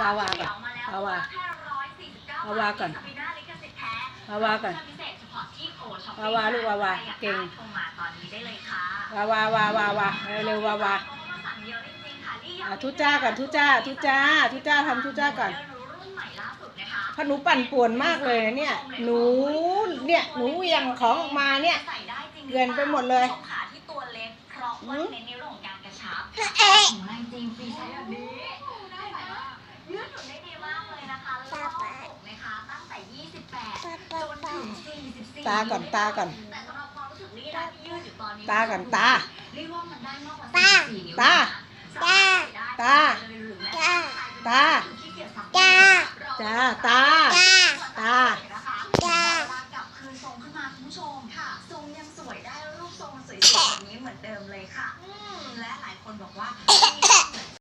วาวาก่อนวาวาวาวาก่อนวาวาก่อนวาวาลูกวาวาเก่งวาวาวาวาวาเร็วๆวาวาอะทุจ้าก่อนทุจ้าทุจ้าทุจ้าทำทุจ้าก่อนเพราะหนูปั่นป่วนมากเลยนะเนี่ย หนู เนี่ย หนูเหวี่ยงของออกมาเนี่ยเกลื่อนไปหมดเลยขาที่ตัวเล็กเพราะว่าเน้นในเรื่องของการกระชับ ตาก่อนตาก่อนต่สำหรับควาก่อยู่ตอนตาตาเรียกว่ามันได้มากกว่าตา ตา ตา ตาจ้าตาจ้าจ้าตาจ้าตาจ้ากลับคืนทรงขึ้นมาคุณผู้ชมค่ะทรงยังสวยได้รูปทรงสวยๆแบบนี้เหมือนเดิมเลยค่ะ และหลายคนบอกว่า